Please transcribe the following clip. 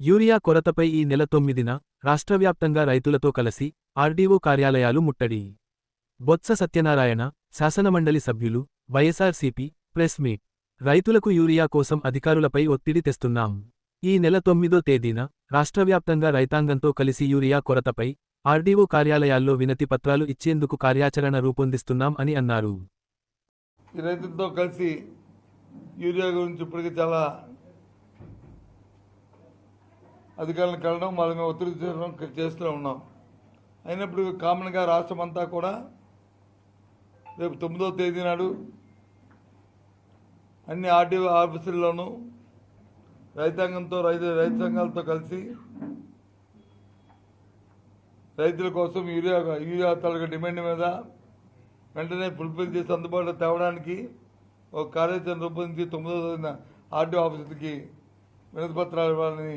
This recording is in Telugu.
యూరియా కొరతపై ఈ నెల తొమ్మిదిన రాష్ట్రవ్యాప్తంగా రైతులతో కలిసి ఆర్డీఓ కార్యాలయాలు ముట్టడి. బొత్స సత్యనారాయణ శాసనమండలి సభ్యులు వైఎస్ఆర్సీపీ ప్రెస్ మీట్. రైతులకు యూరియా కోసం అధికారులపై ఒత్తిడి తెస్తున్నాం. ఈ నెల తొమ్మిదో తేదీన రాష్ట్రవ్యాప్తంగా రైతాంగంతో కలిసి యూరియా కొరతపై ఆర్డీఓ కార్యాలయాల్లో వినతి పత్రాలు ఇచ్చేందుకు కార్యాచరణ రూపొందిస్తున్నాం అని అన్నారు. రైతులతో కలిసి యూరియా గురించి ఇప్పటికే చాలా అధికారులను కలడం వాళ్ళ మేము ఒత్తిడి చేయడం చేస్తూ ఉన్నాం. అయినప్పుడు కామన్గా రాష్ట్రం అంతా కూడా రేపు తొమ్మిదో తేదీ నాడు అన్ని ఆర్టీఓ ఆఫీసుల్లోనూ రైతాంగంతో రైతు రైతు సంఘాలతో కలిసి రైతుల కోసం యూరియా యూరియా తాలూకా డిమాండ్ మీద వెంటనే ఫుల్ఫిల్ చేసి అందుబాటులో తేవడానికి ఒక కార్యాచరణ రూపొందించి తొమ్మిదో తేదీన ఆర్డీఓ ఆఫీసుకి వినతిపత్రాలు ఇవ్వాలని